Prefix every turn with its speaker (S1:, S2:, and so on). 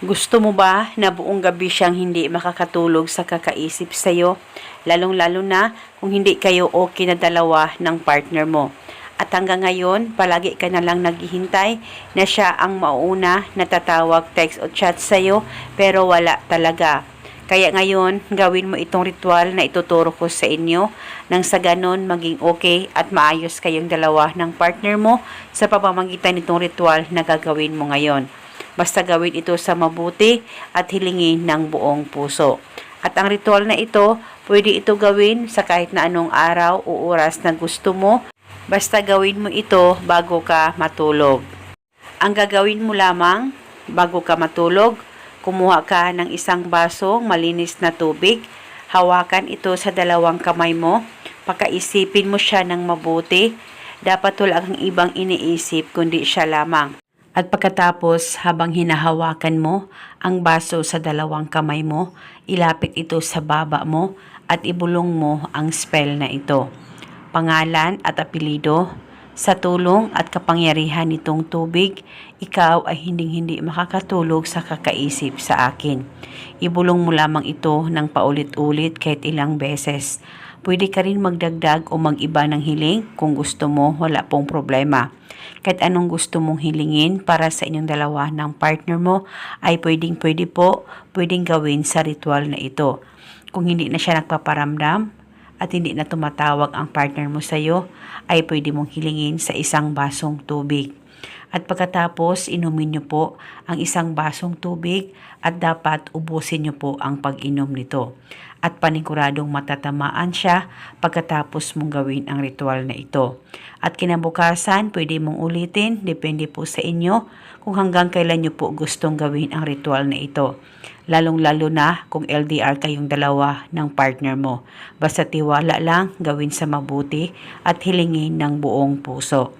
S1: Gusto mo ba na buong gabi siyang hindi makakatulog sa kakaisip sa'yo? Lalong-lalo na kung hindi kayo okay na dalawa ng partner mo. At hanggang ngayon, palagi ka na lang naghihintay na siya ang mauna na tatawag, text o chat sa'yo pero wala talaga. Kaya ngayon, gawin mo itong ritual na ituturo ko sa inyo nang sa ganon maging okay at maayos kayong dalawa ng partner mo sa pamamagitan nitong ritual na gagawin mo ngayon. Basta gawin ito sa mabuti at hilingin ng buong puso. At ang ritual na ito, pwede ito gawin sa kahit na anong araw o oras na gusto mo. Basta gawin mo ito bago ka matulog. Ang gagawin mo lamang bago ka matulog, kumuha ka ng isang basong malinis na tubig, hawakan ito sa dalawang kamay mo, pakaisipin mo siya ng mabuti, dapat wala kang ibang iniisip kundi siya lamang. At pagkatapos, habang hinahawakan mo ang baso sa dalawang kamay mo, ilapit ito sa baba mo at ibulong mo ang spell na ito. Pangalan at apelido, sa tulong at kapangyarihan nitong tubig, ikaw ay hinding-hindi makakatulog sa kakaisip sa akin. Ibulong mo lamang ito ng paulit-ulit kahit ilang beses. Pwede ka rin magdagdag o mag-iba ng hiling kung gusto mo, wala pong problema. Kahit anong gusto mong hilingin para sa inyong dalawa ng partner mo ay pwedeng pwede po, pwedeng gawin sa ritual na ito. Kung hindi na siya nagpaparamdam, at hindi na tumatawag ang partner mo sa iyo, ay pwede mong hilingin sa isang basong tubig. At pagkatapos, inumin niyo po ang isang basong tubig at dapat ubusin niyo po ang pag-inom nito. At paniguradong matatamaan siya pagkatapos mong gawin ang ritual na ito. At kinabukasan, pwede mong ulitin, depende po sa inyo kung hanggang kailan niyo po gustong gawin ang ritual na ito. Lalong-lalo na kung LDR kayong dalawa ng partner mo. Basta tiwala lang, gawin sa mabuti at hilingin ng buong puso.